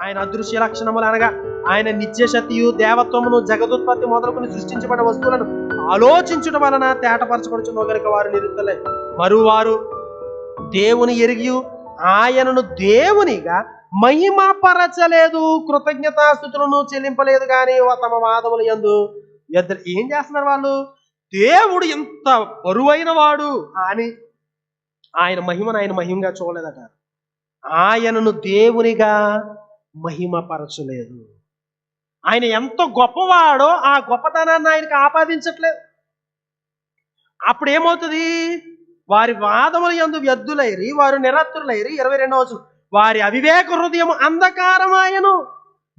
ఆయన అదృశ్య లక్షణములు అనగా ఆయన నిత్యశక్తియు దేవత్వమును జగదుత్పత్తి మొదలుకొని సృష్టించబడిన వస్తువులను ఆలోచించుట వలన తేటపరచబడుచున్న గనుక వారు నిరుద్దలే మరువారు దేవుని ఎరిగి ఆయనను దేవునిగా మహిమపరచలేదు కృతజ్ఞతాస్థుతులను చెల్లింపలేదు కానీ తమ వాదములు ఎందు ఏం చేస్తున్నారు వాళ్ళు? దేవుడు ఎంత బరువైన వాడు అని ఆయన మహిమను ఆయన మహిమగా చూడలేదట. ఆయనను దేవునిగా మహిమపరచలేదు. ఆయన ఎంత గొప్పవాడో ఆ గొప్పతనాన్ని ఆయనకు ఆపాదించట్లేదు. అప్పుడు ఏమవుతుంది వారి వాదములు ఎందు వ్యర్థులైరి వారు నిరత్తులైరి. ఇరవై రెండవ వారి అవివేక హృదయం అంధకారమాయను.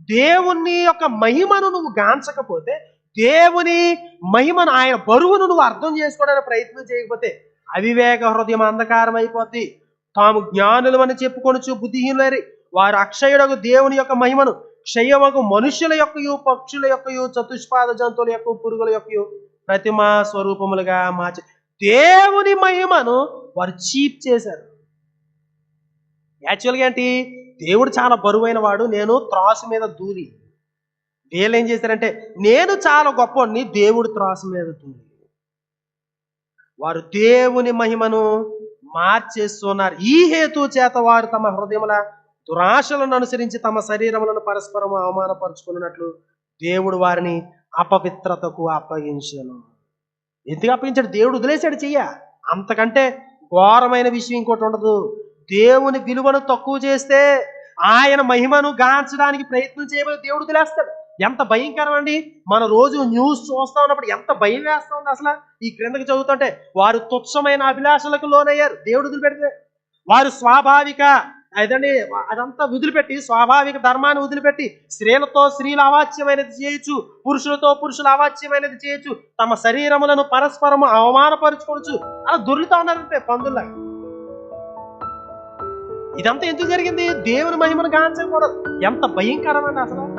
దేవుని యొక్క మహిమను నువ్వు గాంచకపోతే దేవుని మహిమను ఆయన బరువును నువ్వు అర్థం చేసుకోవడానికి ప్రయత్నం చేయకపోతే అవివేక హృదయం అంధకారం అయిపోద్ది తాము జ్ఞానులు అని చెప్పుకొనుచు బుద్ధిహీనులరి. వారు అక్షయుడకు దేవుని యొక్క మహిమను క్షయమగు మనుషుల యొక్కయు పక్షుల యొక్కయు చతుష్పాద జంతువుల యొక్క పురుగుల యొక్కయు ప్రతిమా స్వరూపములుగా మార్చి దేవుని మహిమను వారు చీప్ చేశారు. యాక్చువల్గా ఏంటి? దేవుడు చాలా బరువైన వాడు నేను త్రాసు మీద దూరి. వీళ్ళు ఏం చేశారంటే నేను చాలా గొప్పవాడిని దేవుడు త్రాసు మీద దూరి. వారు దేవుని మహిమను మార్చేస్తున్నారు. ఈ హేతు చేత వారు తమ హృదయముల దురాశలను అనుసరించి తమ శరీరములను పరస్పరం అవమానపరుచుకున్నట్లు దేవుడు వారిని అపవిత్రతకు అప్పగించను. ఎందుకు అప్పగించాడు? దేవుడు వదిలేశాడు చెయ్య. అంతకంటే ఘోరమైన విషయం ఇంకోటి ఉండదు. దేవుని విలువను తక్కువ చేస్తే ఆయన మహిమను గాంచడానికి ప్రయత్నం చేయబోయే దేవుడు వదిలేస్తాడు. ఎంత భయంకరం అండి మన రోజు న్యూస్ చూస్తా ఉన్నప్పుడు ఎంత భయం వేస్తా ఉంది అసలు? ఈ క్రిందకి చదువుతుంటే వారు తుచ్చమైన అభిలాషలకు లోనయ్యారు. దేవుడు వదిలిపెడితే వారు స్వాభావిక. అదండి? అదంతా వదిలిపెట్టి స్వాభావిక ధర్మాన్ని వదిలిపెట్టి స్త్రీలతో స్త్రీల అవాచ్యమైనది చేయొచ్చు పురుషులతో పురుషుల అవాచ్యమైనది చేయొచ్చు తమ శరీరములను పరస్పరము అవమానపరుచుకోవచ్చు అలా దొరుకుతా ఉన్నారంటే పందుల్లా. ఇదంతా ఎందుకు జరిగింది? దేవుని మహిమను గాంచకూడదు. ఎంత భయంకరమండి అసలు?